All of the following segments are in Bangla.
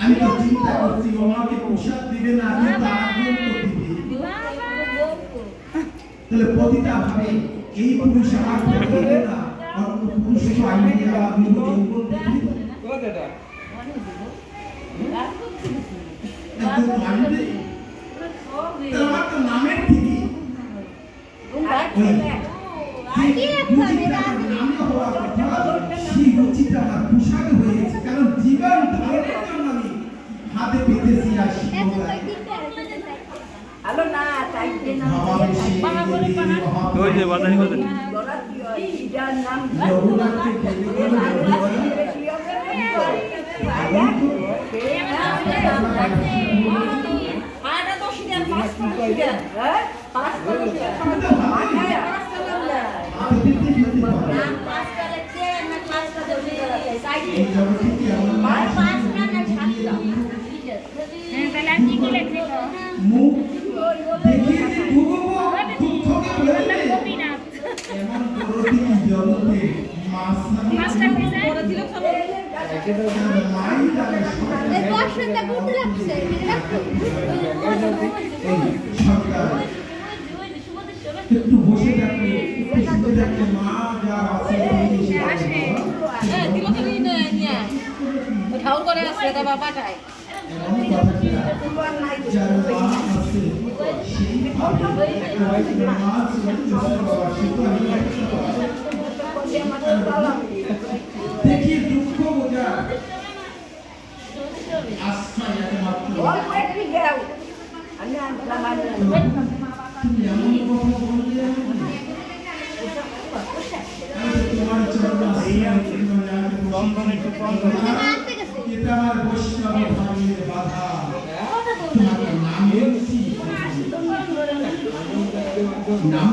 আমি তো চিন্তা করছি আমাকে প্রসাদ দিবে না আমি তো আগুন তো দিবে তাহলে প্রতিটা ভাবে এই পুরুষ আমার দিবে না অন্য পুরুষ তো আমি দেওয়া দিবে। আমার তো নামের ঠিকই নামে হওয়ার কথা সেই রুচিটা আমার পোশাকে হয়ে হাতে পেতেছি আর আলো না চাইতে না ওই যে বাদানি পাঁচ মুখ দেখিয়ে যে ডুববো দুঃখকে বলবে গোপীনাথ এমন করতে কি জগতে মাছ না মাস্টার পিজা মাই জানে সরকার দর্শনটা করতে লাগছে এই সরকার একটু বসে থাকলে মা যা আছে ঠাউর করে আসছে তা বাবাটাই। এমন কথাটা যার মা আছে সেই ভাবে মা চলতেছে বাবা সে আমি দেখি দুঃখ বোঝা আশ্রয় একমাত্র তুমি এমন কথা বললে তোমার চরণ আশ্রয় এটা আমার নাম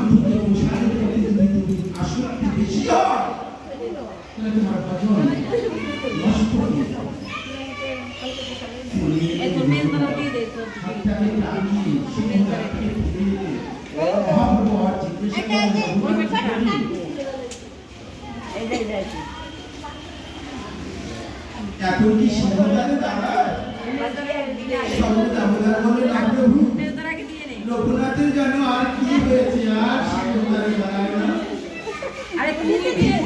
আসক্তি বেশি হয় তাহলে তোমার ভজন হয়ে আর এখন কি সমাধানে দাঁড়ায় সমাধানে দাঁড়ায় বলে না প্রভু Amém.